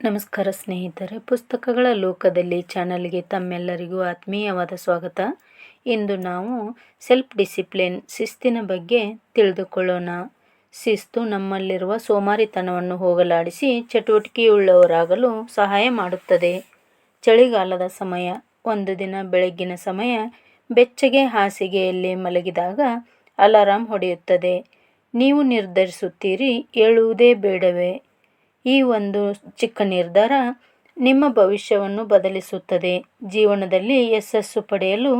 ನಮಸ್ಕಾರ ಸ್ನೇಹಿತರೆ, ಪುಸ್ತಕಗಳ ಲೋಕದಲ್ಲಿ ಚಾನಲ್ಗೆ ತಮ್ಮೆಲ್ಲರಿಗೂ ಆತ್ಮೀಯವಾದ ಸ್ವಾಗತ. ಇಂದು ನಾವು ಸೆಲ್ಫ್ ಡಿಸಿಪ್ಲಿನ್ ಶಿಸ್ತಿನ ಬಗ್ಗೆ ತಿಳಿದುಕೊಳ್ಳೋಣ. ಶಿಸ್ತು ನಮ್ಮಲ್ಲಿರುವ ಸೋಮಾರಿತನವನ್ನು ಹೋಗಲಾಡಿಸಿ ಚಟುವಟಿಕೆಯುಳ್ಳವರಾಗಲು ಸಹಾಯ ಮಾಡುತ್ತದೆ. ಚಳಿಗಾಲದ ಸಮಯ, ಒಂದು ದಿನ ಬೆಳಗ್ಗಿನ ಸಮಯ, ಬೆಚ್ಚಗೆ ಹಾಸಿಗೆಯಲ್ಲಿ ಮಲಗಿದಾಗ ಅಲಾರಾಂ ಹೊಡೆಯುತ್ತದೆ. ನೀವು ನಿರ್ಧರಿಸುತ್ತೀರಿ, ಏಳುವುದೇ ಬೇಡವೇ? ಈ ಒಂದು ಚಿಕ್ಕ ನಿರ್ಧಾರ ನಿಮ್ಮ ಭವಿಷ್ಯವನ್ನು ಬದಲಿಸುತ್ತದೆ. ಜೀವನದಲ್ಲಿ ಯಶಸ್ಸು ಪಡೆಯಲು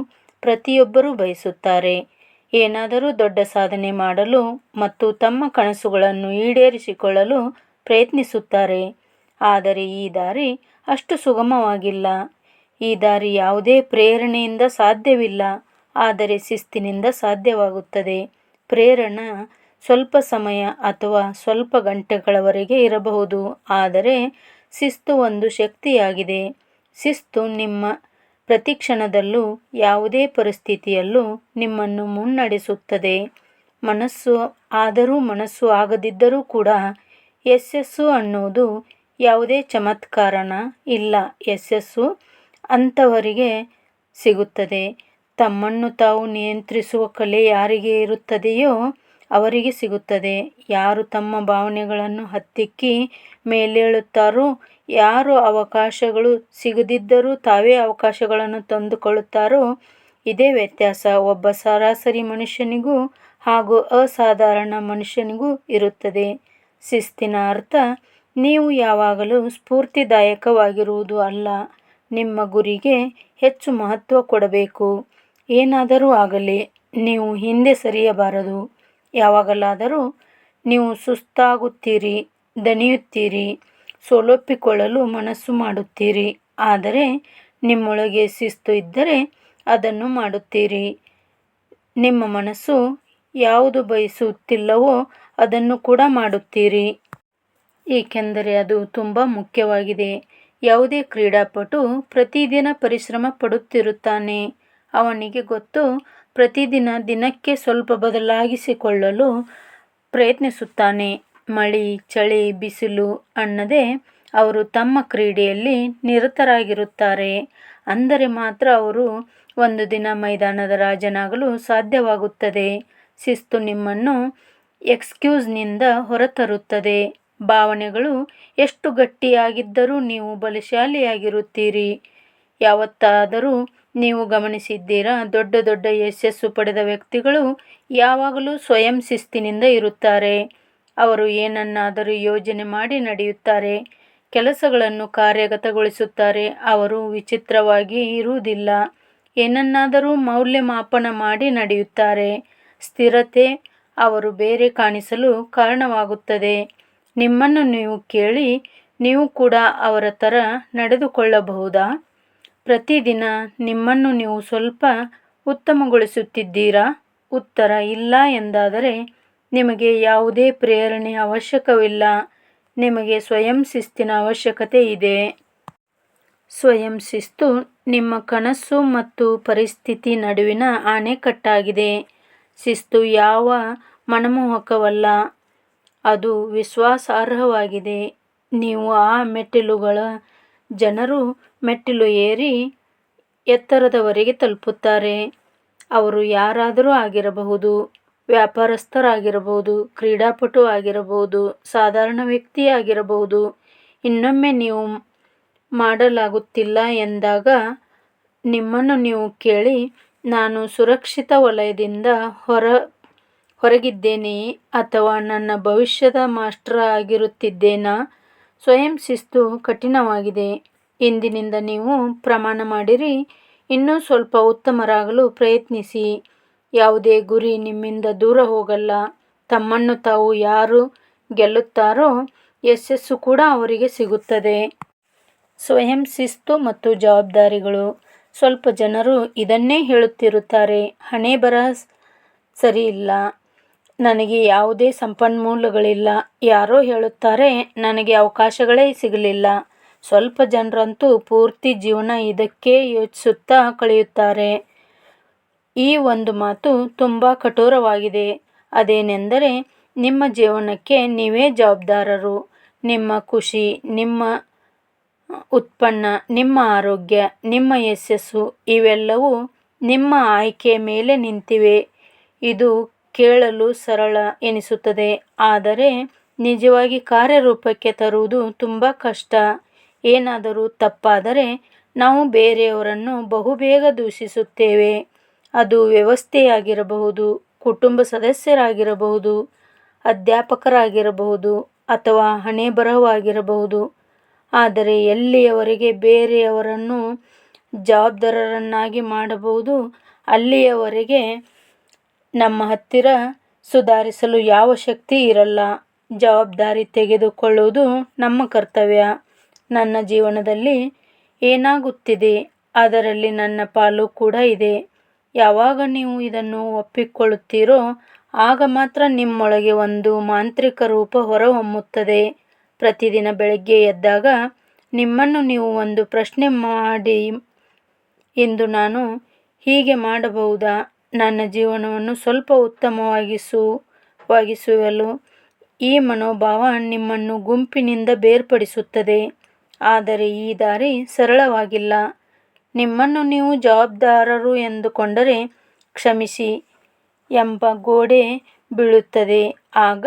ಪ್ರತಿಯೊಬ್ಬರೂ ಬಯಸುತ್ತಾರೆ. ಏನಾದರೂ ದೊಡ್ಡ ಸಾಧನೆ ಮಾಡಲು ಮತ್ತು ತಮ್ಮ ಕನಸುಗಳನ್ನು ಈಡೇರಿಸಿಕೊಳ್ಳಲು ಪ್ರಯತ್ನಿಸುತ್ತಾರೆ. ಆದರೆ ಈ ದಾರಿ ಅಷ್ಟು ಸುಗಮವಾಗಿಲ್ಲ. ಈ ದಾರಿ ಯಾವುದೇ ಪ್ರೇರಣೆಯಿಂದ ಸಾಧ್ಯವಿಲ್ಲ. ಆದರೆ ಶಿಸ್ತಿನಿಂದ ಸಾಧ್ಯವಾಗುತ್ತದೆ. ಪ್ರೇರಣ ಸ್ವಲ್ಪ ಸಮಯ ಅಥವಾ ಸ್ವಲ್ಪ ಗಂಟೆಗಳವರೆಗೆ ಇರಬಹುದು. ಆದರೆ, ಶಿಸ್ತು ಒಂದು ಶಕ್ತಿಯಾಗಿದೆ. ಶಿಸ್ತು ನಿಮ್ಮ ಪ್ರತಿ ಕ್ಷಣದಲ್ಲೂ ಯಾವುದೇ ಪರಿಸ್ಥಿತಿಯಲ್ಲೂ ನಿಮ್ಮನ್ನು ಮುನ್ನಡೆಸುತ್ತದೆ. ಮನಸ್ಸು ಆದರೂ ಮನಸ್ಸು ಆಗದಿದ್ದರೂ ಕೂಡ, ಯಶಸ್ಸು ಅನ್ನೋದು ಯಾವುದೇ ಚಮತ್ಕಾರನ ಇಲ್ಲ. ಯಶಸ್ಸು ಅಂಥವರಿಗೆ ಸಿಗುತ್ತದೆ. ತಮ್ಮನ್ನು ತಾವು ನಿಯಂತ್ರಿಸುವ ಕಲೆ ಯಾರಿಗೆ ಇರುತ್ತದೆಯೋ ಅವರಿಗೆ ಸಿಗುತ್ತದೆ. ಯಾರು ತಮ್ಮ ಭಾವನೆಗಳನ್ನು ಹತ್ತಿಕ್ಕಿ ಮೇಲೇಳುತ್ತಾರೋ, ಯಾರು ಅವಕಾಶಗಳು ಸಿಗದಿದ್ದರೂ ತಾವೇ ಅವಕಾಶಗಳನ್ನು ತಂದುಕೊಳ್ಳುತ್ತಾರೋ, ಇದೇ ವ್ಯತ್ಯಾಸ. ಒಬ್ಬ ಸರಾಸರಿ ಮನುಷ್ಯನಿಗೂ ಹಾಗೂ ಅಸಾಧಾರಣ ಮನುಷ್ಯನಿಗೂ ಇರುತ್ತದೆ. ಶಿಸ್ತಿನ ಅರ್ಥ, ನೀವು ಯಾವಾಗಲೂ ಸ್ಫೂರ್ತಿದಾಯಕವಾಗಿರುವುದು ಅಲ್ಲ. ನಿಮ್ಮ ಗುರಿಗೆ ಹೆಚ್ಚು ಮಹತ್ವ ಕೊಡಬೇಕು. ಏನಾದರೂ ಆಗಲಿ, ನೀವು ಹಿಂದೆ ಸರಿಯಬಾರದು. ಯಾವಾಗಲಾದರೂ ನೀವು ಸುಸ್ತಾಗುತ್ತೀರಿ, ದಣಿಯುತ್ತೀರಿ, ಸೋಲೊಪ್ಪಿಕೊಳ್ಳಲು ಮನಸ್ಸು ಮಾಡುತ್ತೀರಿ. ಆದರೆ ನಿಮ್ಮೊಳಗೆ ಶಿಸ್ತು ಇದ್ದರೆ ಅದನ್ನು ಮಾಡುತ್ತೀರಿ. ನಿಮ್ಮ ಮನಸ್ಸು ಯಾವುದು ಬಯಸುತ್ತಿಲ್ಲವೋ ಅದನ್ನು ಕೂಡ ಮಾಡುತ್ತೀರಿ. ಏಕೆಂದರೆ ಅದು ತುಂಬ ಮುಖ್ಯವಾಗಿದೆ. ಯಾವುದೇ ಕ್ರೀಡಾಪಟು ಪ್ರತಿದಿನ ಪರಿಶ್ರಮ ಪಡುತ್ತಿರುತ್ತಾನೆ. ಅವನಿಗೆ ಗೊತ್ತು ಪ್ರತಿದಿನ ದಿನಕ್ಕೆ ಸ್ವಲ್ಪ ಬದಲಾಗಿಸಿಕೊಳ್ಳಲು ಪ್ರಯತ್ನಿಸುತ್ತಾನೆ. ಮಳೆ, ಚಳಿ, ಬಿಸಿಲು ಅನ್ನದೆ ಅವರು ತಮ್ಮ ಕ್ರೀಡೆಯಲ್ಲಿ ನಿರತರಾಗಿರುತ್ತಾರೆ. ಅಂದರೆ ಮಾತ್ರ ಅವರು ಒಂದು ದಿನ ಮೈದಾನದ ರಾಜನಾಗಲು ಸಾಧ್ಯವಾಗುತ್ತದೆ. ಶಿಸ್ತು ನಿಮ್ಮನ್ನು ಎಕ್ಸ್ಕ್ಯೂಸ್ನಿಂದ ಹೊರತರುತ್ತದೆ. ಭಾವನೆಗಳು ಎಷ್ಟು ಗಟ್ಟಿಯಾಗಿದ್ದರೂ ನೀವು ಬಲಶಾಲಿಯಾಗಿರುತ್ತೀರಿ. ಯಾವತ್ತಾದರೂ ನೀವು ಗಮನಿಸಿದ್ದೀರಾ? ದೊಡ್ಡ ದೊಡ್ಡ ಯಶಸ್ಸು ಪಡೆದ ವ್ಯಕ್ತಿಗಳು ಯಾವಾಗಲೂ ಸ್ವಯಂ ಶಿಸ್ತಿನಿಂದ ಇರುತ್ತಾರೆ. ಅವರು ಏನನ್ನಾದರೂ ಯೋಜನೆ ಮಾಡಿ ನಡೆಯುತ್ತಾರೆ. ಕೆಲಸಗಳನ್ನು ಕಾರ್ಯಗತಗೊಳಿಸುತ್ತಾರೆ. ಅವರು ವಿಚಿತ್ರವಾಗಿ ಇರುವುದಿಲ್ಲ. ಏನನ್ನಾದರೂ ಮೌಲ್ಯಮಾಪನ ಮಾಡಿ ನಡೆಯುತ್ತಾರೆ. ಸ್ಥಿರತೆ ಅವರು ಬೇರೆ ಕಾಣಿಸಲು ಕಾರಣವಾಗುತ್ತದೆ. ನಿಮ್ಮನ್ನು ನೀವು ಕೇಳಿ ನೀವು ಕೂಡ ಅವರ ಥರ ನಡೆದುಕೊಳ್ಳಬಹುದಾ? ಪ್ರತಿದಿನ ನಿಮ್ಮನ್ನು ನೀವು ಸ್ವಲ್ಪ ಉತ್ತಮಗೊಳಿಸುತ್ತಿದ್ದೀರಾ? ಉತ್ತರ, ಇಲ್ಲ ಎಂದಾದರೆ ನಿಮಗೆ ಯಾವುದೇ ಪ್ರೇರಣೆ ಅವಶ್ಯಕವಿಲ್ಲ. ನಿಮಗೆ ಸ್ವಯಂ ಶಿಸ್ತಿನ ಅವಶ್ಯಕತೆ ಇದೆ. ಸ್ವಯಂ ಶಿಸ್ತು ನಿಮ್ಮ ಕನಸು ಮತ್ತು ಪರಿಸ್ಥಿತಿ ನಡುವಿನ ಅಣೆಕಟ್ಟಾಗಿದೆ ಶಿಸ್ತು ಯಾವ ಮನಮೋಹಕವಲ್ಲ, ಅದು ವಿಶ್ವಾಸಾರ್ಹವಾಗಿದೆ. ನೀವು ಆ ಮೆಟ್ಟಿಲುಗಳ ಜನರು ಮೆಟ್ಟಿಲು ಏರಿ ಎತ್ತರದವರೆಗೆ ತಲುಪುತ್ತಾರೆ. ಅವರು ಯಾರಾದರೂ ಆಗಿರಬಹುದು, ವ್ಯಾಪಾರಸ್ಥರಾಗಿರಬಹುದು, ಕ್ರೀಡಾಪಟು ಆಗಿರಬಹುದು, ಸಾಧಾರಣ ವ್ಯಕ್ತಿಯಾಗಿರಬಹುದು ಇನ್ನೊಮ್ಮೆ ನೀವು ಮಾಡಲಾಗುತ್ತಿಲ್ಲ ಎಂದಾಗ ನಿಮ್ಮನ್ನು ನೀವು ಕೇಳಿ, ನಾನು ಸುರಕ್ಷಿತ ವಲಯದಿಂದ ಹೊರ ಹೊರಗಿದ್ದೇನೆಯೇ ಅಥವಾ ನನ್ನ ಭವಿಷ್ಯದ ಮಾಸ್ಟರ್ ಆಗಿರುತ್ತಿದ್ದೇನಾ? ಸ್ವಯಂ ಶಿಸ್ತು ಕಠಿಣವಾಗಿದೆ. ಇಂದಿನಿಂದ ನೀವು ಪ್ರಮಾಣ ಮಾಡಿರಿ. ಇನ್ನೂ ಸ್ವಲ್ಪ ಉತ್ತಮರಾಗಲು ಪ್ರಯತ್ನಿಸಿ. ಯಾವುದೇ ಗುರಿ ನಿಮ್ಮಿಂದ ದೂರ ಹೋಗಲ್ಲ. ತಮ್ಮನ್ನು ತಾವು ಯಾರು ಗೆಲ್ಲುತ್ತಾರೋ ಯಶಸ್ಸು ಕೂಡ ಅವರಿಗೆ ಸಿಗುತ್ತದೆ. ಸ್ವಯಂ ಶಿಸ್ತು ಮತ್ತು ಜವಾಬ್ದಾರಿಗಳು. ಸ್ವಲ್ಪ ಜನರು ಇದನ್ನೇ ಹೇಳುತ್ತಿರುತ್ತಾರೆ. ಹಣೆ ಬರ ಸರಿ ಸರಿಯಿಲ್ಲ. ನನಗೆ ಯಾವುದೇ ಸಂಪನ್ಮೂಲಗಳಿಲ್ಲ. ಯಾರೋ ಹೇಳುತ್ತಾರೆ, ನನಗೆ ಅವಕಾಶಗಳೇ ಸಿಗಲಿಲ್ಲ. ಸ್ವಲ್ಪ ಜನರಂತೂ ಪೂರ್ತಿ ಜೀವನ ಇದಕ್ಕೆ ಯೋಚಿಸುತ್ತಾ ಕಳೆಯುತ್ತಾರೆ. ಈ ಒಂದು ಮಾತು ತುಂಬ ಕಠೋರವಾಗಿದೆ. ಅದೇನೆಂದರೆ, ನಿಮ್ಮ ಜೀವನಕ್ಕೆ ನೀವೇ ಜವಾಬ್ದಾರರು. ನಿಮ್ಮ ಖುಷಿ, ನಿಮ್ಮ ಉತ್ಪನ್ನ, ನಿಮ್ಮ ಆರೋಗ್ಯ, ನಿಮ್ಮ ಯಶಸ್ಸು, ಇವೆಲ್ಲವೂ ನಿಮ್ಮ ಆಯ್ಕೆಯ ಮೇಲೆ ನಿಂತಿವೆ. ಇದು ಕೇಳಲು ಸರಳ ಎನಿಸುತ್ತದೆ. ಆದರೆ ನಿಜವಾಗಿ ಕಾರ್ಯರೂಪಕ್ಕೆ ತರುವುದು ತುಂಬ ಕಷ್ಟ. ಏನಾದರೂ ತಪ್ಪಾದರೆ ನಾವು ಬೇರೆಯವರನ್ನು ಬಹುಬೇಗ ದೂಷಿಸುತ್ತೇವೆ. ಅದು ವ್ಯವಸ್ಥೆಯಾಗಿರಬಹುದು, ಕುಟುಂಬ ಸದಸ್ಯರಾಗಿರಬಹುದು, ಅಧ್ಯಾಪಕರಾಗಿರಬಹುದು ಅಥವಾ ಹಣೆಬರಹವಾಗಿರಬಹುದು. ಆದರೆ ಎಲ್ಲಿಯವರೆಗೆ ಬೇರೆಯವರನ್ನು ಜವಾಬ್ದಾರರನ್ನಾಗಿ ಮಾಡಬಹುದು, ಅಲ್ಲಿಯವರೆಗೆ ನಮ್ಮ ಹತ್ತಿರ ಸುಧಾರಿಸಲು ಯಾವ ಶಕ್ತಿ ಇರಲ್ಲ. ಜವಾಬ್ದಾರಿ ತೆಗೆದುಕೊಳ್ಳುವುದು ನಮ್ಮ ಕರ್ತವ್ಯ. ನನ್ನ ಜೀವನದಲ್ಲಿ ಏನಾಗುತ್ತಿದೆ, ಅದರಲ್ಲಿ ನನ್ನ ಪಾಲು ಕೂಡ ಇದೆ. ಯಾವಾಗ ನೀವು ಇದನ್ನು ಒಪ್ಪಿಕೊಳ್ಳುತ್ತೀರೋ, ಆಗ ಮಾತ್ರ ನಿಮ್ಮೊಳಗೆ ಒಂದು ಮಾಂತ್ರಿಕ ರೂಪ ಹೊರಹೊಮ್ಮುತ್ತದೆ. ಪ್ರತಿದಿನ ಬೆಳಗ್ಗೆ ಎದ್ದಾಗ ನಿಮ್ಮನ್ನು ನೀವು ಒಂದು ಪ್ರಶ್ನೆ ಮಾಡಿ ಎಂದು ನಾನು ಹೀಗೆ ಮಾಡಬಹುದಾ? ನನ್ನ ಜೀವನವನ್ನು ಸ್ವಲ್ಪ ಉತ್ತಮವಾಗಿಸು, ವಾಗಿಸುವಲು. ಈ ಮನೋಭಾವ ನಿಮ್ಮನ್ನು ಗುಂಪಿನಿಂದ ಬೇರ್ಪಡಿಸುತ್ತದೆ. ಆದರೆ ಈ ದಾರಿ ಸರಳವಾಗಿಲ್ಲ. ನಿಮ್ಮನ್ನು ನೀವು ಜವಾಬ್ದಾರರು ಎಂದುಕೊಂಡರೆ ಕ್ಷಮಿಸಿ ಎಂಬ ಗೋಡೆ ಬೀಳುತ್ತದೆ. ಆಗ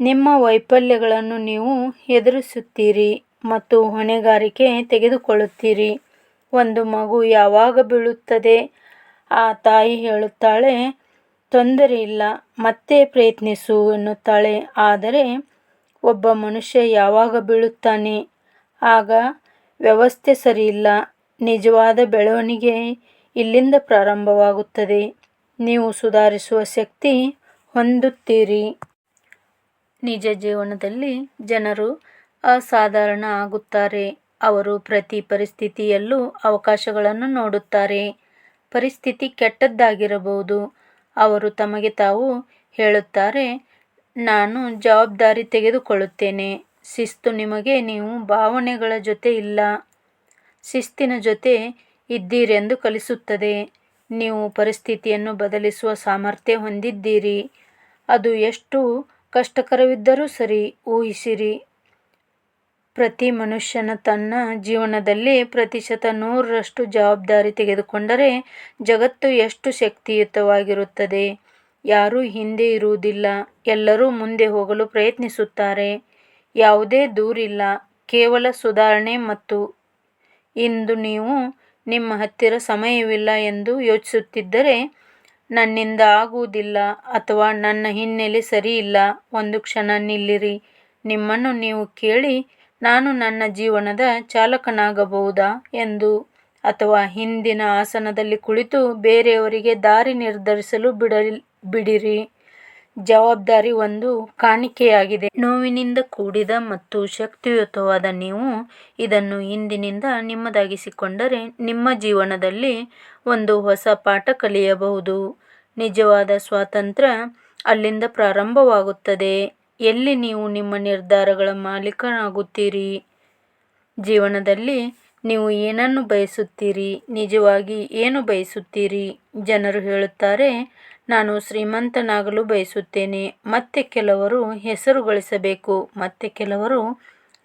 ನಿಮ್ಮ ವೈಫಲ್ಯಗಳನ್ನು ನೀವು ಎದುರಿಸುತ್ತೀರಿ ಮತ್ತು ಹೊಣೆಗಾರಿಕೆ ತೆಗೆದುಕೊಳ್ಳುತ್ತೀರಿ. ಒಂದು ಮಗು ಯಾವಾಗ ಬೀಳುತ್ತದೆ? ಆ ತಾಯಿ ಹೇಳುತ್ತಾಳೆ, ತೊಂದರೆ ಇಲ್ಲ, ಮತ್ತೆ ಪ್ರಯತ್ನಿಸು, ಎನ್ನುತ್ತಾಳೆ. ಆದರೆ ಒಬ್ಬ ಮನುಷ್ಯ ಯಾವಾಗ ಬೀಳುತ್ತಾನೆ? ಆಗ ವ್ಯವಸ್ಥೆ ಸರಿಯಿಲ್ಲ, ನಿಜವಾದ ಬೆಳವಣಿಗೆ ಇಲ್ಲಿಂದ ಪ್ರಾರಂಭವಾಗುತ್ತದೆ. ನೀವು ಸುಧಾರಿಸುವ ಶಕ್ತಿ ಹೊಂದುತ್ತೀರಿ. ನಿಜ ಜೀವನದಲ್ಲಿ ಜನರು ಅಸಾಧಾರಣ ಆಗುತ್ತಾರೆ. ಅವರು ಪ್ರತಿ ಪರಿಸ್ಥಿತಿಯಲ್ಲೂ ಅವಕಾಶಗಳನ್ನು ನೋಡುತ್ತಾರೆ. ಪರಿಸ್ಥಿತಿ ಕೆಟ್ಟದ್ದಾಗಿರಬಹುದು. ಅವರು ತಮಗೆ ತಾವು ಹೇಳುತ್ತಾರೆ, ನಾನು ಜವಾಬ್ದಾರಿ ತೆಗೆದುಕೊಳ್ಳುತ್ತೇನೆ. ಶಿಸ್ತು ನಿಮಗೆ ನೀವು ಭಾವನೆಗಳ ಜೊತೆ ಇಲ್ಲ. ಶಿಸ್ತಿನ ಜೊತೆ ಇದ್ದೀರೆಂದು ಕಲಿಸುತ್ತದೆ. ನೀವು ಪರಿಸ್ಥಿತಿಯನ್ನು ಬದಲಿಸುವ ಸಾಮರ್ಥ್ಯ ಹೊಂದಿದ್ದೀರಿ. ಅದು ಎಷ್ಟು ಕಷ್ಟಕರವಿದ್ದರೂ ಸರಿ, ಊಹಿಸಿರಿ. ಪ್ರತಿ ಮನುಷ್ಯನ ತನ್ನ ಜೀವನದಲ್ಲಿ ಪ್ರತಿಶತ ನೂರರಷ್ಟು ಜವಾಬ್ದಾರಿ ತೆಗೆದುಕೊಂಡರೆ ಜಗತ್ತು ಎಷ್ಟು ಶಕ್ತಿಯುತವಾಗಿರುತ್ತದೆ. ಯಾರೂ ಹಿಂದೆ ಇರುವುದಿಲ್ಲ, ಎಲ್ಲರೂ ಮುಂದೆ ಹೋಗಲು ಪ್ರಯತ್ನಿಸುತ್ತಾರೆ. ಯಾವುದೇ ದೂರಿಲ್ಲ, ಕೇವಲ ಸುಧಾರಣೆ ಮತ್ತು ಇಂದು ನೀವು ನಿಮ್ಮ ಹತ್ತಿರ ಸಮಯವಿಲ್ಲ ಎಂದು ಯೋಚಿಸುತ್ತಿದ್ದರೆ ನನ್ನಿಂದ ಆಗುವುದಿಲ್ಲ ಅಥವಾ ನನ್ನ ಹಿನ್ನೆಲೆ ಸರಿಯಿಲ್ಲ, ಒಂದು ಕ್ಷಣ ನಿಲ್ಲಿರಿ. ನಿಮ್ಮನ್ನು ನೀವು ಕೇಳಿ ನಾನು ನನ್ನ ಜೀವನದ ಚಾಲಕನಾಗಬಹುದಾ ಎಂದು? ಅಥವಾ ಹಿಂದಿನ ಆಸನದಲ್ಲಿ ಕುಳಿತು ಬೇರೆಯವರಿಗೆ ದಾರಿ ನಿರ್ಧರಿಸಲು ಬಿಡಲ್, ಬಿಡಿರಿ. ಜವಾಬ್ದಾರಿ ಒಂದು ಕಾಣಿಕೆಯಾಗಿದೆ. ನೋವಿನಿಂದ ಕೂಡಿದ ಮತ್ತು ಶಕ್ತಿಯುತವಾದ ನೀವು ಇದನ್ನು ಇಂದಿನಿಂದ ನಿಮ್ಮದಾಗಿಸಿಕೊಂಡರೆ ನಿಮ್ಮ ಜೀವನದಲ್ಲಿ ಒಂದು ಹೊಸ ಪಾಠ ಕಲಿಯಬಹುದು. ನಿಜವಾದ ಸ್ವಾತಂತ್ರ್ಯ ಅಲ್ಲಿಂದ ಪ್ರಾರಂಭವಾಗುತ್ತದೆ. ಎಲ್ಲಿ ನೀವು ನಿಮ್ಮ ನಿರ್ಧಾರಗಳ ಮಾಲೀಕನಾಗುತ್ತೀರಿ? ಜೀವನದಲ್ಲಿ ನೀವು ಏನನ್ನು ಬಯಸುತ್ತೀರಿ? ನಿಜವಾಗಿ ಏನು ಬಯಸುತ್ತೀರಿ? ಜನರು ಹೇಳುತ್ತಾರೆ, ನಾನು ಶ್ರೀಮಂತನಾಗಲು ಬಯಸುತ್ತೇನೆ. ಮತ್ತೆ ಕೆಲವರು ಹೆಸರು ಗಳಿಸಬೇಕು ಮತ್ತೆ ಕೆಲವರು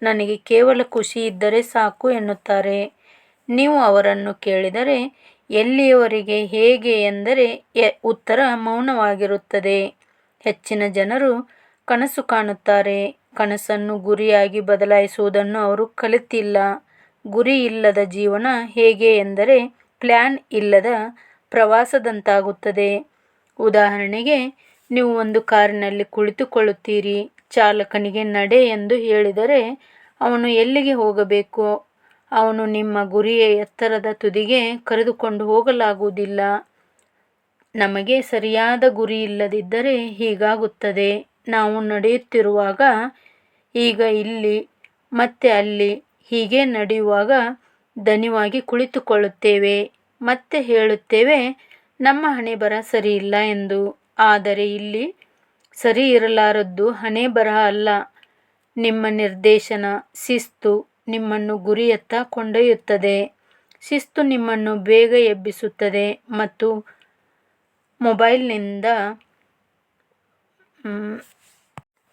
ನನಗೆ ಕೇವಲ ಖುಷಿ ಇದ್ದರೆ ಸಾಕು ಎನ್ನುತ್ತಾರೆ. ನೀವು ಅವರನ್ನು ಕೇಳಿದರೆ, ಎಲ್ಲಿಯವರಿಗೆ ಹೇಗೆ? ಎಂದರೆ ಉತ್ತರ ಮೌನವಾಗಿರುತ್ತದೆ. ಹೆಚ್ಚಿನ ಜನರು ಕನಸು ಕಾಣುತ್ತಾರೆ. ಕನಸನ್ನು ಗುರಿಯಾಗಿ ಬದಲಾಯಿಸುವುದನ್ನು ಅವರು ಕಲಿತಿಲ್ಲ. ಗುರಿ ಇಲ್ಲದ ಜೀವನ ಹೇಗೆ ಎಂದರೆ ಪ್ಲ್ಯಾನ್ ಇಲ್ಲದ ಪ್ರವಾಸದಂತಾಗುತ್ತದೆ. ಉದಾಹರಣೆಗೆ, ನೀವು ಒಂದು ಕಾರಿನಲ್ಲಿ ಕುಳಿತುಕೊಳ್ಳುತ್ತೀರಿ. ಚಾಲಕನಿಗೆ ನಡೆ ಎಂದು ಹೇಳಿದರೆ ಅವನು ಎಲ್ಲಿಗೆ ಹೋಗಬೇಕು? ಅವನು ನಿಮ್ಮ ಗುರಿಯ ಎತ್ತರದ ತುದಿಗೆ ಕರೆದುಕೊಂಡು ಹೋಗಲಾಗುವುದಿಲ್ಲ. ನಮಗೆ ಸರಿಯಾದ ಗುರಿ ಇಲ್ಲದಿದ್ದರೆ ಹೀಗಾಗುತ್ತದೆ. ನಾವು ನಡೆಯುತ್ತಿರುವಾಗ, ಈಗ ಇಲ್ಲಿ, ಮತ್ತೆ ಅಲ್ಲಿ, ಹೀಗೆ ನಡೆಯುವಾಗ ದಣಿವಾಗಿ ಕುಳಿತುಕೊಳ್ಳುತ್ತೇವೆ, ಮತ್ತೆ ಹೇಳುತ್ತೇವೆ, ನಮ್ಮ ಹಣೆಬರಹ ಸರಿಯಿಲ್ಲ ಎಂದು. ಆದರೆ ಇಲ್ಲಿ ಸರಿ ಇರಲಾರದ್ದು ಹಣೆಬರಹ ಅಲ್ಲ. ನಿಮ್ಮ ನಿರ್ದೇಶನ ಶಿಸ್ತು ನಿಮ್ಮನ್ನು ಗುರಿಯತ್ತ ಕೊಂಡೊಯ್ಯುತ್ತದೆ. ಶಿಸ್ತು ನಿಮ್ಮನ್ನು ಬೇಗ ಎಬ್ಬಿಸುತ್ತದೆ ಮತ್ತು ಮೊಬೈಲ್ನಿಂದ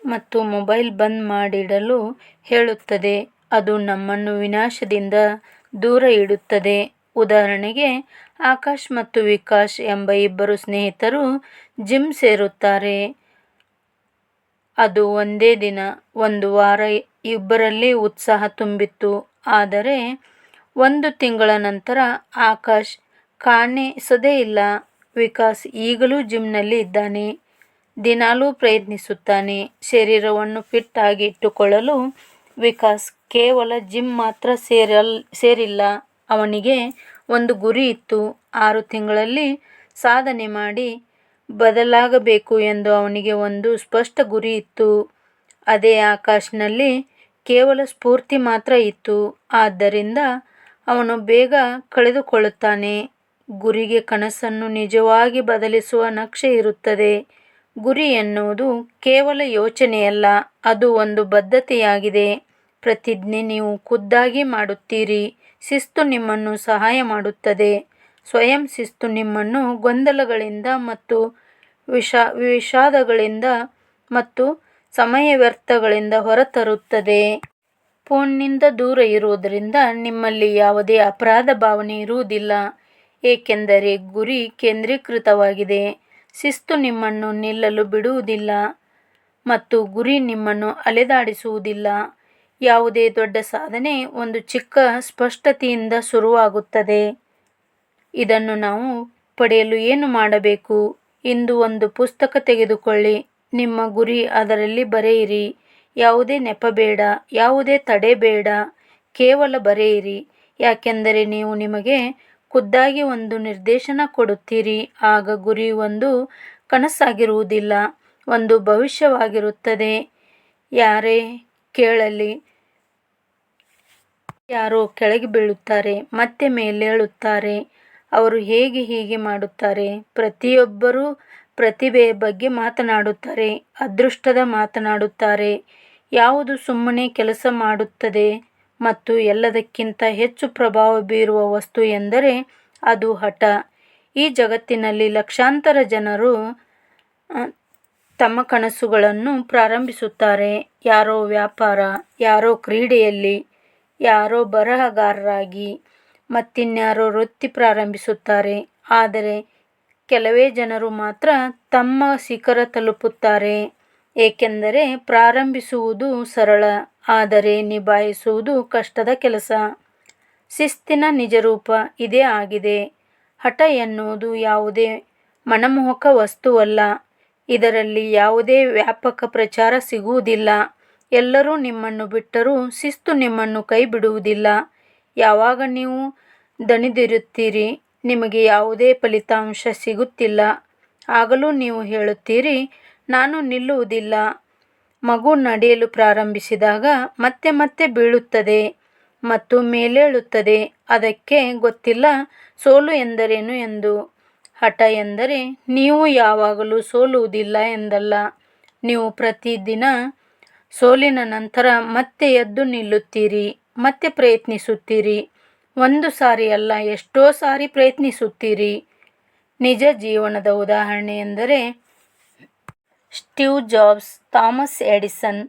ಮತ್ತು ಮೊಬೈಲ್ ಬಂದ್ ಮಾಡಿಡಲು ಹೇಳುತ್ತದೆ. ಅದು ನಮ್ಮನ್ನು ವಿನಾಶದಿಂದ ದೂರ ಇಡುತ್ತದೆ. ಉದಾಹರಣೆಗೆ, ಆಕಾಶ್ ಮತ್ತು ವಿಕಾಶ್ ಎಂಬ ಇಬ್ಬರು ಸ್ನೇಹಿತರು ಜಿಮ್ ಸೇರುತ್ತಾರೆ. ಅದು ಒಂದೇ ದಿನ, ಒಂದು ವಾರ, ಇಬ್ಬರಲ್ಲಿ ಉತ್ಸಾಹ ತುಂಬಿತ್ತು. ಆದರೆ, ಒಂದು ತಿಂಗಳ ನಂತರ ಆಕಾಶ್ ಕಾಣಿಸದೇ ಇಲ್ಲ. ವಿಕಾಸ್ ಈಗಲೂ ಜಿಮ್ನಲ್ಲಿ ಇದ್ದಾನೆ. ದಿನಾಲೂ ಪ್ರಯತ್ನಿಸುತ್ತಾನೆ. ಶರೀರವನ್ನು ಫಿಟ್ ಆಗಿ ಇಟ್ಟುಕೊಳ್ಳಲು ವಿಕಾಸ್ ಕೇವಲ ಜಿಮ್ ಮಾತ್ರ ಸೇರಲ್, ಸೇರಿಲ್ಲ. ಅವನಿಗೆ ಒಂದು ಗುರಿ ಇತ್ತು. ಆರು ತಿಂಗಳಲ್ಲಿ ಸಾಧನೆ ಮಾಡಿ ಬದಲಾಗಬೇಕು ಎಂದು ಅವನಿಗೆ ಒಂದು ಸ್ಪಷ್ಟ ಗುರಿ ಇತ್ತು. ಅದೇ ಆಕಾಶ್ನಲ್ಲಿ ಕೇವಲ ಸ್ಫೂರ್ತಿ ಮಾತ್ರ ಇತ್ತು. ಆದ್ದರಿಂದ ಅವನು ಬೇಗ ಕಳೆದುಕೊಳ್ಳುತ್ತಾನೆ. ಗುರಿಗೆ ಕನಸನ್ನು ನಿಜವಾಗಿ ಬದಲಿಸುವ ನಕ್ಷೆ ಇರುತ್ತದೆ. ಗುರಿ ಎನ್ನುವುದು ಕೇವಲ ಯೋಚನೆಯಲ್ಲ, ಅದು ಒಂದು ಬದ್ಧತೆಯಾಗಿದೆ. ಪ್ರತಿಜ್ಞೆ ನೀವು ಖುದ್ದಾಗಿ ಮಾಡುತ್ತೀರಿ, ಶಿಸ್ತು ನಿಮ್ಮನ್ನು ಸಹಾಯ ಮಾಡುತ್ತದೆ. ಸ್ವಯಂ ಶಿಸ್ತು ನಿಮ್ಮನ್ನು ಗೊಂದಲಗಳಿಂದ ಮತ್ತು ವಿಷ, ವಿಷಾದಗಳಿಂದ ಮತ್ತು ಸಮಯ ವ್ಯರ್ಥಗಳಿಂದ ಹೊರತರುತ್ತದೆ. ಫೋನ್ನಿಂದ ದೂರ ಇರುವುದರಿಂದ ನಿಮ್ಮಲ್ಲಿ ಯಾವುದೇ ಅಪರಾಧ ಭಾವನೆ ಇರುವುದಿಲ್ಲ, ಏಕೆಂದರೆ ಗುರಿ ಕೇಂದ್ರೀಕೃತವಾಗಿದೆ. ಶಿಸ್ತು ನಿಮ್ಮನ್ನು ನಿಲ್ಲಲು ಬಿಡುವುದಿಲ್ಲ ಮತ್ತು ಗುರಿ ನಿಮ್ಮನ್ನು ಅಲೆದಾಡಿಸುವುದಿಲ್ಲ. ಯಾವುದೇ ದೊಡ್ಡ ಸಾಧನೆ ಒಂದು ಚಿಕ್ಕ ಸ್ಪಷ್ಟತೆಯಿಂದ ಶುರುವಾಗುತ್ತದೆ. ಇದನ್ನು ನಾವು ಪಡೆಯಲು ಏನು ಮಾಡಬೇಕು? ಇಂದು ಒಂದು ಪುಸ್ತಕ ತೆಗೆದುಕೊಳ್ಳಿ. ನಿಮ್ಮ ಗುರಿ ಅದರಲ್ಲಿ ಬರೆಯಿರಿ. ಯಾವುದೇ ನೆಪ ಬೇಡ, ಯಾವುದೇ ತಡೆ ಬೇಡ, ಕೇವಲ ಬರೆಯಿರಿ. ಯಾಕೆಂದರೆ ನೀವು ನಿಮಗೆ ಖುದ್ದಾಗಿ ಒಂದು ನಿರ್ದೇಶನ ಕೊಡುತ್ತೀರಿ. ಆಗ ಗುರಿ ಒಂದು ಕನಸಾಗಿರುವುದಿಲ್ಲ, ಒಂದು ಭವಿಷ್ಯವಾಗಿರುತ್ತದೆ. ಯಾರೇ ಕೇಳಲಿ, ಯಾರೋ ಕೆಳಗೆ ಬೀಳುತ್ತಾರೆ, ಮತ್ತೆ ಮೇಲೇಳುತ್ತಾರೆ. ಅವರು ಹೇಗೆ ಹೀಗೆ ಮಾಡುತ್ತಾರೆ? ಪ್ರತಿಯೊಬ್ಬರೂ ಪ್ರತಿಭೆಯ ಬಗ್ಗೆ ಮಾತನಾಡುತ್ತಾರೆ, ಅದೃಷ್ಟದ ಮಾತನಾಡುತ್ತಾರೆ. ಯಾವುದು ಸುಮ್ಮನೆ ಕೆಲಸ ಮಾಡುತ್ತದೆ ಮತ್ತು ಎಲ್ಲದಕ್ಕಿಂತ ಹೆಚ್ಚು ಪ್ರಭಾವ ಬೀರುವ ವಸ್ತು ಎಂದರೆ ಅದು ಹಠ. ಈ ಜಗತ್ತಿನಲ್ಲಿ ಲಕ್ಷಾಂತರ ಜನರು ತಮ್ಮ ಕನಸುಗಳನ್ನು ಪ್ರಾರಂಭಿಸುತ್ತಾರೆ. ಯಾರೋ ವ್ಯಾಪಾರ, ಯಾರೋ ಕ್ರೀಡೆಯಲ್ಲಿ, ಯಾರೋ ಬರಹಗಾರರಾಗಿ ಮತ್ತಿನ್ಯಾರೋ ವೃತ್ತಿ ಪ್ರಾರಂಭಿಸುತ್ತಾರೆ. ಆದರೆ ಕೆಲವೇ ಜನರು ಮಾತ್ರ ತಮ್ಮ ಶಿಖರ ತಲುಪುತ್ತಾರೆ. ಏಕೆಂದರೆ ಪ್ರಾರಂಭಿಸುವುದು ಸರಳ. ಆದರೆ ನಿಭಾಯಿಸುವುದು ಕಷ್ಟದ ಕೆಲಸ. ಶಿಸ್ತಿನ ನಿಜರೂಪ ಇದೇ ಆಗಿದೆ. ಹಠ ಎನ್ನುವುದು ಯಾವುದೇ ಮನಮೋಹಕ ವಸ್ತುವಲ್ಲ. ಇದರಲ್ಲಿ ಯಾವುದೇ ವ್ಯಾಪಕ ಪ್ರಚಾರ ಸಿಗುವುದಿಲ್ಲ. ಎಲ್ಲರೂ ನಿಮ್ಮನ್ನು ಬಿಟ್ಟರೂ ಶಿಸ್ತು ನಿಮ್ಮನ್ನು ಕೈ ಬಿಡುವುದಿಲ್ಲ ಯಾವಾಗ ನೀವು ದಣಿದಿರುತ್ತೀರಿ, ನಿಮಗೆ ಯಾವುದೇ ಫಲಿತಾಂಶ ಸಿಗುತ್ತಿಲ್ಲ. ಆಗಲೂ ನೀವು ಹೇಳುತ್ತೀರಿ, ನಾನು ನಿಲ್ಲುವುದಿಲ್ಲ. ಮಗು ನಡೆಯಲು ಪ್ರಾರಂಭಿಸಿದಾಗ ಮತ್ತೆ ಮತ್ತೆ ಬೀಳುತ್ತದೆ ಮತ್ತು ಮೇಲೇಳುತ್ತದೆ. ಅದಕ್ಕೆ ಗೊತ್ತಿಲ್ಲ ಸೋಲು ಎಂದರೇನು ಎಂದು. ಹಠ ಎಂದರೆ, ನೀವು ಯಾವಾಗಲೂ ಸೋಲುವುದಿಲ್ಲ ಎಂದಲ್ಲ. ನೀವು ಪ್ರತಿದಿನ ಸೋಲಿನ ನಂತರ ಮತ್ತೆ ಎದ್ದು ನಿಲ್ಲುತ್ತೀರಿ, ಮತ್ತೆ ಪ್ರಯತ್ನಿಸುತ್ತೀರಿ. ಒಂದು ಸಾರಿ ಅಲ್ಲ, ಎಷ್ಟೋ ಸಾರಿ ಪ್ರಯತ್ನಿಸುತ್ತೀರಿ. ನಿಜ ಜೀವನದ ಉದಾಹರಣೆ ಎಂದರೆ, Steve Jobs Thomas Edison,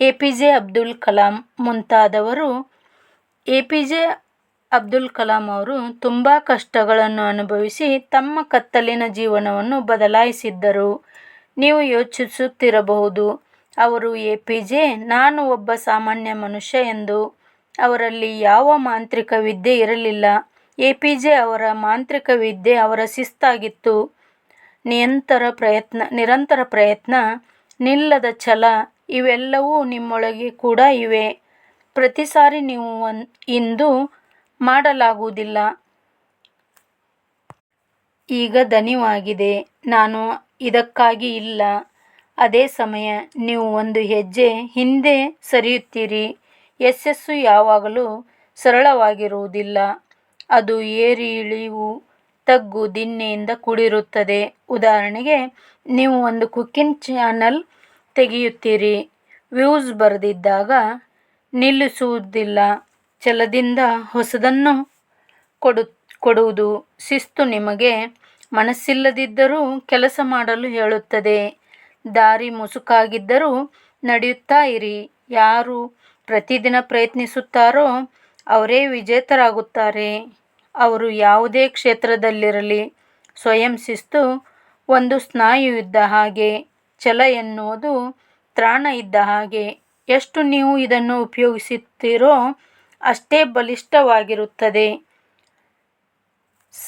A P J Abdul Kalam ಮುಂತಾದವರು. A P J Abdul Kalam ಅವರು ತುಂಬ ಕಷ್ಟಗಳನ್ನು ಅನುಭವಿಸಿ ತಮ್ಮ ಕತ್ತಲಿನ ಜೀವನವನ್ನು ಬದಲಾಯಿಸಿದ್ದರು. ನೀವು ಯೋಚಿಸುತ್ತಿರಬಹುದು, ಅವರು ಎ ಪಿ ಜೆ ನಾನು ಒಬ್ಬ ಸಾಮಾನ್ಯ ಮನುಷ್ಯ ಎಂದು. ಅವರಲ್ಲಿ ಯಾವ ಮಾಂತ್ರಿಕ ವಿದ್ಯೆ ಇರಲಿಲ್ಲ. ಎ ಪಿ ಜೆ ಅವರ ಮಾಂತ್ರಿಕ ವಿದ್ಯೆ ಅವರ ಶಿಸ್ತಾಗಿತ್ತು. ನಿರಂತರ ಪ್ರಯತ್ನ ನಿರಂತರ ಪ್ರಯತ್ನ ನಿಲ್ಲದ ಛಲ ಇವೆಲ್ಲವೂ ನಿಮ್ಮೊಳಗೆ ಕೂಡ ಇವೆ. ಪ್ರತಿ ಸಾರಿ ನೀವು ಒನ್, ಇಂದು ಮಾಡಲಾಗುವುದಿಲ್ಲ. ಈಗ ದಣಿವಾಗಿದೆ ನಾನು ಇದಕ್ಕಾಗಿ ಇಲ್ಲ. ಅದೇ ಸಮಯ ನೀವು ಒಂದು ಹೆಜ್ಜೆ ಹಿಂದೆ ಸರಿಯುತ್ತೀರಿ. ಯಶಸ್ಸು ಯಾವಾಗಲೂ ಸರಳವಾಗಿರುವುದಿಲ್ಲ. ಅದು ಏರಿ ಇಳಿವು ತಗ್ಗು ದಿನ್ನೆಯಿಂದ ಕೂಡಿರುತ್ತದೆ. ಉದಾಹರಣೆಗೆ, ನೀವು ಒಂದು ಕುಕ್ಕಿಂಗ್ ಚಾನಲ್ ತೆಗೆಯುತ್ತೀರಿ. ವ್ಯೂಸ್ ಬರೆದಿದ್ದಾಗ, ನಿಲ್ಲಿಸುವುದಿಲ್ಲ. ಛಲದಿಂದ ಹೊಸದನ್ನು ಕೊಡು, ಕೊಡುವುದು ಶಿಸ್ತು ನಿಮಗೆ ಮನಸ್ಸಿಲ್ಲದಿದ್ದರೂ ಕೆಲಸ ಮಾಡಲು ಹೇಳುತ್ತದೆ. ದಾರಿ ಮುಸುಕಾಗಿದ್ದರೂ ನಡೆಯುತ್ತಾ ಇರಿ. ಯಾರು ಪ್ರತಿದಿನ ಪ್ರಯತ್ನಿಸುತ್ತಾರೋ ಅವರೇ ವಿಜೇತರಾಗುತ್ತಾರೆ. ಅವರು ಯಾವುದೇ ಕ್ಷೇತ್ರದಲ್ಲಿರಲಿ ಸ್ವಯಂ ಶಿಸ್ತು ಒಂದು ಸ್ನಾಯು ಇದ್ದ ಹಾಗೆ, ಛಲ ಎನ್ನುವುದು ತ್ರಾಣ ಇದ್ದ ಹಾಗೆ. ಎಷ್ಟು ನೀವು ಇದನ್ನು ಉಪಯೋಗಿಸುತ್ತೀರೋ ಅಷ್ಟೇ ಬಲಿಷ್ಠವಾಗಿರುತ್ತದೆ.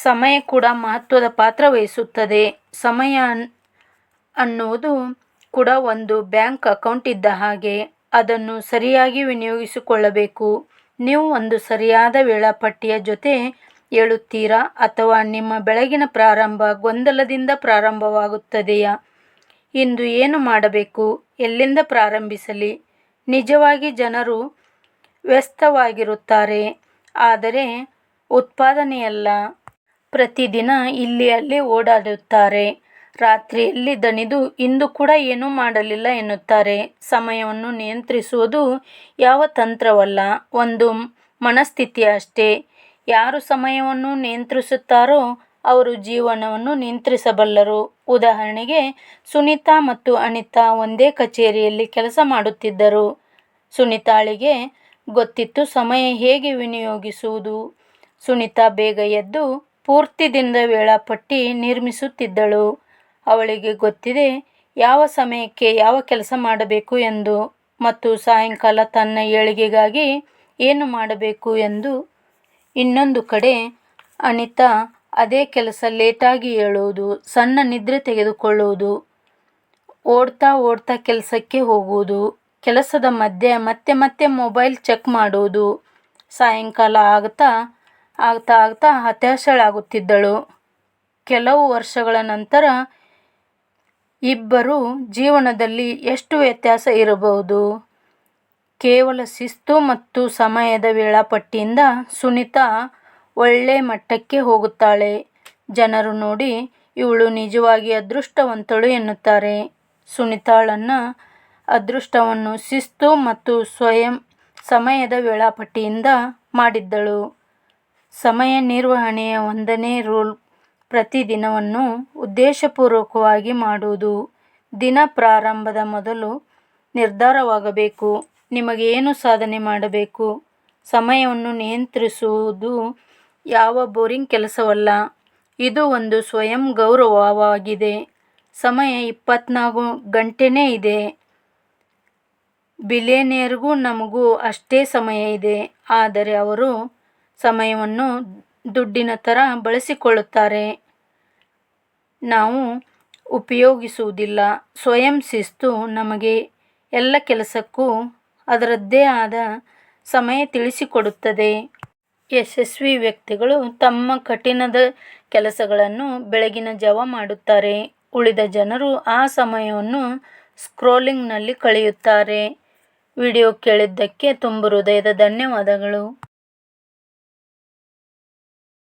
ಸಮಯ ಕೂಡ ಮಹತ್ವದ ಪಾತ್ರ ವಹಿಸುತ್ತದೆ. ಸಮಯ ಅನ್ನುವುದು ಕೂಡ ಒಂದು ಬ್ಯಾಂಕ್ ಅಕೌಂಟ್ ಇದ್ದ ಹಾಗೆ. ಅದನ್ನು ಸರಿಯಾಗಿ ವಿನಿಯೋಗಿಸಿಕೊಳ್ಳಬೇಕು. ನೀವು ಒಂದು ಸರಿಯಾದ ವೇಳಾಪಟ್ಟಿಯ ಜೊತೆ ಏಳುತ್ತೀರಾ ಅಥವಾ ನಿಮ್ಮ ಬೆಳಗಿನ ಪ್ರಾರಂಭ ಗೊಂದಲದಿಂದ ಪ್ರಾರಂಭವಾಗುತ್ತದೆಯಾ? ಇಂದು ಏನು ಮಾಡಬೇಕು? ಎಲ್ಲಿಂದ ಪ್ರಾರಂಭಿಸಲಿ? ನಿಜವಾಗಿ ಜನರು ವ್ಯಸ್ತವಾಗಿರುತ್ತಾರೆ. ಆದರೆ ಉತ್ಪಾದನೆಯಲ್ಲ. ಪ್ರತಿದಿನ ಇಲ್ಲಿ ಅಲ್ಲಿ ಓಡಾಡುತ್ತಾರೆ. ರಾತ್ರಿಯಲ್ಲಿ ದಣಿದು ಇಂದು ಕೂಡ ಏನೂ ಮಾಡಲಿಲ್ಲ ಎನ್ನುತ್ತಾರೆ. ಸಮಯವನ್ನು ನಿಯಂತ್ರಿಸುವುದು ಯಾವ ತಂತ್ರವಲ್ಲ. ಒಂದು ಮನಸ್ಥಿತಿ ಅಷ್ಟೇ. ಯಾರು ಸಮಯವನ್ನು ನಿಯಂತ್ರಿಸುತ್ತಾರೋ ಅವರು ಜೀವನವನ್ನು ನಿಯಂತ್ರಿಸಬಲ್ಲರು. ಉದಾಹರಣೆಗೆ, ಸುನೀತಾ ಮತ್ತು ಅನಿತಾ ಒಂದೇ ಕಚೇರಿಯಲ್ಲಿ ಕೆಲಸ ಮಾಡುತ್ತಿದ್ದರು. ಸುನಿತಾಳಿಗೆ ಗೊತ್ತಿತ್ತು ಸಮಯ ಹೇಗೆ ವಿನಿಯೋಗಿಸುವುದು. ಸುನೀತಾ ಬೇಗ ಎದ್ದು ಪೂರ್ತಿ ದಿನದ ವೇಳಾಪಟ್ಟಿ ನಿರ್ಮಿಸುತ್ತಿದ್ದಳು. ಅವಳಿಗೆ ಗೊತ್ತಿದೆ, ಯಾವ ಸಮಯಕ್ಕೆ ಯಾವ ಕೆಲಸ ಮಾಡಬೇಕು ಎಂದು ಮತ್ತು ಸಾಯಂಕಾಲ ತನ್ನ ಏಳಿಗೆಗಾಗಿ ಏನು ಮಾಡಬೇಕು ಎಂದು ಇನ್ನೊಂದು ಕಡೆ ಅನಿತಾ ಅದೇ ಕೆಲಸ ಲೇಟಾಗಿ ಹೇಳುವುದು ಸಣ್ಣ ನಿದ್ರೆ ತೆಗೆದುಕೊಳ್ಳುವುದು ಓಡ್ತಾ ಓಡ್ತಾ ಕೆಲಸಕ್ಕೆ ಹೋಗುವುದು ಕೆಲಸದ ಮಧ್ಯೆ ಮತ್ತೆ ಮತ್ತೆ ಮೊಬೈಲ್ ಚೆಕ್ ಮಾಡುವುದು ಸಾಯಂಕಾಲ ಆಗ್ತಾ ಆಗ್ತಾ ಆಗ್ತಾ ಹತಾಶಳಾಗುತ್ತಿದ್ದಳು. ಕೆಲವು ವರ್ಷಗಳ ನಂತರ ಇಬ್ಬರು ಜೀವನದಲ್ಲಿ ಎಷ್ಟು ವ್ಯತ್ಯಾಸ ಇರಬಹುದು? ಕೇವಲ ಶಿಸ್ತು ಮತ್ತು ಸಮಯದ ವೇಳಾಪಟ್ಟಿಯಿಂದ ಸುನೀತಾ ಒಳ್ಳೆ ಮಟ್ಟಕ್ಕೆ ಹೋಗುತ್ತಾಳೆ. ಜನರು ನೋಡಿ, ಇವಳು ನಿಜವಾಗಿ ಅದೃಷ್ಟವಂತಳು ಎನ್ನುತ್ತಾರೆ. ಸುನೀತಾಳನ್ನ ಅದೃಷ್ಟವನ್ನು ಶಿಸ್ತು ಮತ್ತು ಸ್ವಯಂ ಸಮಯದ ವೇಳಾಪಟ್ಟಿಯಿಂದ ಮಾಡಿದ್ದಳು. ಸಮಯ ನಿರ್ವಹಣೆಯ ಒಂದನೇ ರೂಲ್ ಪ್ರತಿದಿನವನ್ನು ಉದ್ದೇಶಪೂರ್ವಕವಾಗಿ ಮಾಡುವುದು. ದಿನ ಪ್ರಾರಂಭದ ಮೊದಲು ನಿರ್ಧಾರವಾಗಬೇಕು. ನಿಮಗೆ ಏನು ಸಾಧನೆ ಮಾಡಬೇಕು? ಸಮಯವನ್ನು ನಿಯಂತ್ರಿಸುವುದು ಯಾವ ಬೋರಿಂಗ್ ಕೆಲಸವಲ್ಲ. ಇದು ಒಂದು ಸ್ವಯಂ ಗೌರವವಾಗಿದೆ. ಸಮಯ ಇಪ್ಪತ್ನಾಲ್ಕು ಗಂಟೆನೇ ಇದೆ. ಬಿಲೇನಿಯರ್ಗೂ ನಮಗೂ ಅಷ್ಟೇ ಸಮಯ ಇದೆ. ಆದರೆ ಅವರು ಸಮಯವನ್ನು ದುಡ್ಡಿನ ಥರ ಬಳಸಿಕೊಳ್ಳುತ್ತಾರೆ. ನಾವು ಉಪಯೋಗಿಸುವುದಿಲ್ಲ. ಸ್ವಯಂ ಶಿಸ್ತು ನಮಗೆ ಎಲ್ಲ ಕೆಲಸಕ್ಕೂ ಅದರದ್ದೇ ಆದ ಸಮಯ ತಿಳಿಸಿಕೊಡುತ್ತದೆ. ಯಶಸ್ವಿ ವ್ಯಕ್ತಿಗಳು ತಮ್ಮ ಕಠಿಣದ ಕೆಲಸಗಳನ್ನು ಬೆಳಗಿನ ಜಾವ ಮಾಡುತ್ತಾರೆ. ಉಳಿದ ಜನರು ಆ ಸಮಯವನ್ನು ಸ್ಕ್ರೋಲಿಂಗ್ನಲ್ಲಿ ಕಳೆಯುತ್ತಾರೆ. ವಿಡಿಯೋ ಕೇಳಿದ್ದಕ್ಕೆ ತುಂಬ ಹೃದಯದ ಧನ್ಯವಾದಗಳು.